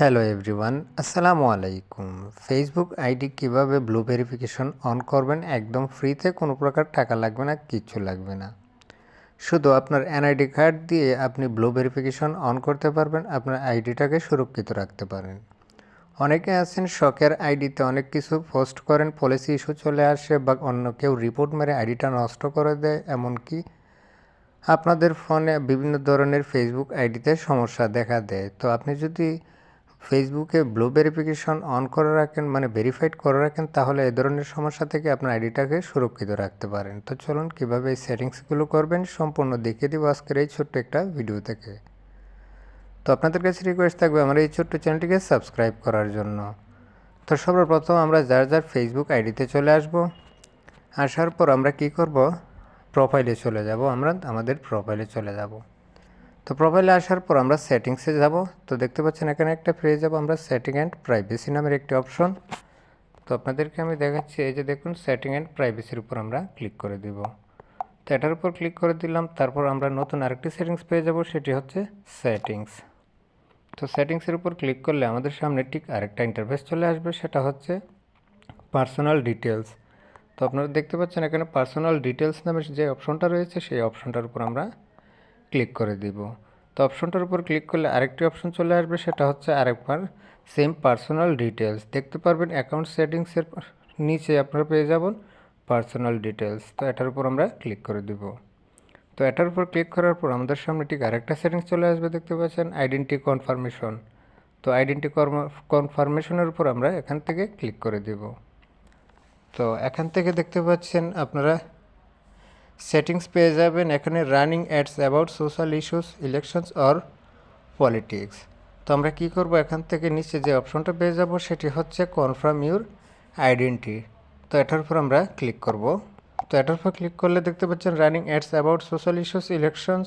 Hello everyone আসসালামু আলাইকুম Facebook ID কীভাবে ব্লু ভেরিফিকেশন অন করবেন? একদম ফ্রিতে কোনো প্রকার টাকা লাগবে না কিচ্ছু লাগবে না। শুধু আপনার এনআইডি কার্ড দিয়ে আপনি ব্লু ভেরিফিকেশন অন করতে পারবেন, আপনার আইডিটাকে সুরক্ষিত রাখতে পারেন। অনেকে আছেন শখের আইডিতে অনেক কিছু পোস্ট করেন পলিসি ইস্যু চলে আসে বা অন্য কেউ রিপোর্ট মেরে আইডিটা নষ্ট করে দেয়, এমনকি আপনাদের ফোনে বিভিন্ন ধরনের ফেসবুক আইডিতে সমস্যা দেখা দেয়। তো আপনি যদি ফেসবুকে ব্লু ভেরিফিকেশন অন করে রাখেন মানে ভেরিফাইড করে রাখেন, তাহলে এই ধরনের সমস্যা থেকে আপনার আইডিটাকে সুরক্ষিত রাখতে পারেন। তো চলুন কীভাবে এই সেটিংসগুলো করবেন, সম্পূর্ণ দেখিয়ে দিব আজকের এই ছোট্ট একটা ভিডিও থেকে। তো আপনাদের কাছে রিকোয়েস্ট থাকবে আমার এই ছোট্ট চ্যানেলটিকে সাবস্ক্রাইব করার জন্য। তো সর্বপ্রথম আমরা যার যার ফেসবুক আইডিতে চলে আসব। আসার পর আমরা কি করব? প্রোফাইলে চলে যাব, আমরা আমাদের প্রোফাইলে চলে যাব। তো প্রোফাইলে আসার পর আমরা সেটিংসে যাব। তো দেখতে পাচ্ছেন এখানে একটা পেয়ে যাব, আমরা সেটিং অ্যান্ড প্রাইভেসি নামের একটি অপশন তো আপনাদেরকে আমি দেখাচ্ছি, এই যে দেখুন সেটিং অ্যান্ড প্রাইভেসির উপর আমরা ক্লিক করে দিব। তো এটার উপর ক্লিক করে দিলাম, তারপর আমরা নতুন আরেকটি সেটিংস পেয়ে যাব, সেটি হচ্ছে সেটিংস তো সেটিংসের উপর ক্লিক করলে আমাদের সামনে ঠিক আরেকটা ইন্টারফেস চলে আসবে, সেটা হচ্ছে পার্সোনাল ডিটেলস তো আপনারা দেখতে পাচ্ছেন এখানে পার্সোনাল ডিটেলস নামের যে অপশনটা রয়েছে, সেই অপশনটার উপর আমরা ক্লিক করে দিব। তো অপশনটার উপর ক্লিক করলে আরেকটি অপশন চলে আসবে, সেটা হচ্ছে আরেকবার সেম পার্সোনাল ডিটেলস দেখতে পারবেন অ্যাকাউন্ট সেটিংসের নিচে আপনারা পেয়ে যাবেন পার্সোনাল ডিটেলস তো এটার উপর আমরা ক্লিক করে দিব। তো এটার উপর ক্লিক করার পর আমাদের সামনে ঠিক আরেকটা সেটিংস চলে আসবে, দেখতে পাচ্ছেন আইডেন্টি কনফার্মেশন তো আইডেন্টি কনফার্মেশনের উপর আমরা এখান থেকে ক্লিক করে দিব। তো এখান থেকে দেখতে পাচ্ছেন আপনারা সেটিংস পেয়ে যাবেন এখানে running ads about social issues elections or politics তো আমরা কী করব? এখান থেকে নিচে যে অপশনটা পেয়ে যাব সেটি হচ্ছে কনফার্ম ইউর আইডেন্টি তো এটার উপর আমরা ক্লিক করব। তো এটার উপর ক্লিক করলে দেখতে পাচ্ছেন running ads about social issues elections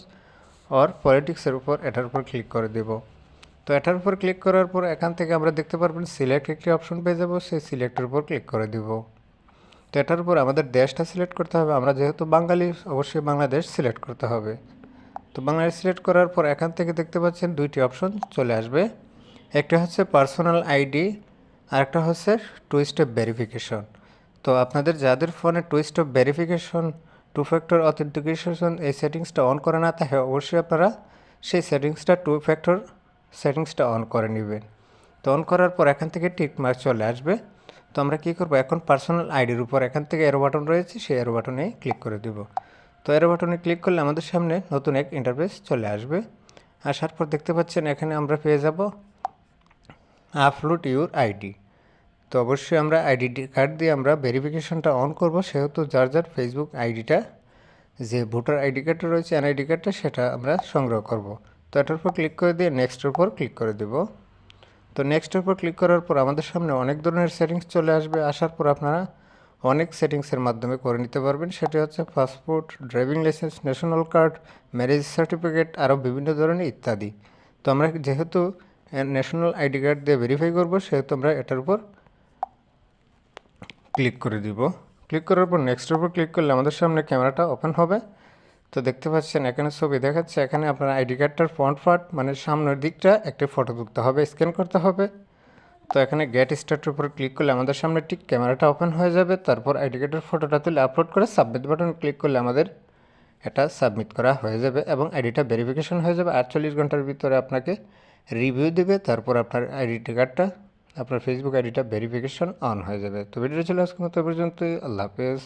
or পলিটিক্সের উপর এটার উপর ক্লিক করে দেব। তো এটার উপর ক্লিক করার পর এখান থেকে আমরা দেখতে পারবেন সিলেক্ট একটি অপশন পেয়ে যাব, সেই সিলেক্টের উপর ক্লিক করে দিব। তো এটার উপর আমাদের দেশটা সিলেক্ট করতে হবে। আমরা যেহেতু বাঙালি, অবশ্যই বাংলাদেশ সিলেক্ট করতে হবে। তো বাংলাদেশ সিলেক্ট করার পর এখান থেকে দেখতে পাচ্ছেন দুইটি অপশন চলে আসবে। একটা হচ্ছে পার্সোনাল আইডি আর একটা হচ্ছে টু স্টেপ ভেরিফিকেশন তো আপনাদের যাদের ফোনে two step verification two factor authentication এই সেটিংসটা অন করে না থাকে অবশ্যই আপনারা সেই সেটিংসটা টু ফ্যাক্টর সেটিংসটা অন করে নেবেন। তো অন করার পর এখান থেকে টিক মার্ক চলে আসবে। তো আমরা কী করব? এখন পার্সোনাল আইডির উপর এখান থেকে এরো বাটন রয়েছে, সেই এরো বাটনে ক্লিক করে দিব। তো এরো বাটনে ক্লিক করলে আমাদের সামনে নতুন এক ইন্টারফেস চলে আসবে। আসার পর দেখতে পাচ্ছেন এখানে আমরা পেয়ে যাব আপলোড ইউর আইডি তো অবশ্যই আমরা আইডি কার্ড দিয়ে আমরা ভেরিফিকেশনটা অন করব, সেহেতু যার যার ফেসবুক আইডিটা যে ভোটার আইডি কার্ডটা রয়েছে এনআইডি কার্ডটা সেটা আমরা সংগ্রহ করব। তো এটার উপর ক্লিক করে দিয়ে নেক্সটের উপর ক্লিক করে দেবো। তো নেক্সটের উপর ক্লিক করার পর আমাদের সামনে অনেক ধরনের সেটিংস চলে আসবে। আসার পর আপনারা অনেক সেটিংসের মাধ্যমে করে নিতে পারবেন। সেটি হচ্ছে passport driving licence national card marriage certificate আরও বিভিন্ন ধরনের ইত্যাদি। তো আমরা যেহেতু ন্যাশনাল আইডি কার্ড দিয়ে ভেরিফাই করব, সেহেতু আমরা এটার উপর ক্লিক করে দিব। ক্লিক করার পর নেক্সটের উপর ক্লিক করলে আমাদের সামনে ক্যামেরাটা ওপেন হবে। তো দেখতে পাচ্ছেন, এখানে ছবি দেখাচ্ছে, এখানে আপনার আইডি কার্ডটার ফ্রন্ট পার্ট মানে সামনের দিকটা একটি ফটো তুলতে হবে স্ক্যান করতে হবে। তো এখানে গেট স্টার্টের উপর ক্লিক করলে আমাদের সামনে ঠিক ক্যামেরাটা ওপেন হয়ে যাবে, তারপর আইডি কার্ডের ফটোটা তুলে আপলোড করে সাবমিট বাটন ক্লিক করলে আমাদের এটা সাবমিট করা হয়ে যাবে এবং আইডিটা ভেরিফিকেশন হয়ে যাবে। আটচল্লিশ ঘণ্টার ভিতরে আপনাকে রিভিউ দেবে, তারপর আপনার আইডি কার্ডটা, আপনার ফেসবুক আইডিটা ভেরিফিকেশন অন হয়ে যাবে। তো ভিডিওটা চলে আজকে মতো পর্যন্তই, আল্লাহ হাফেজ।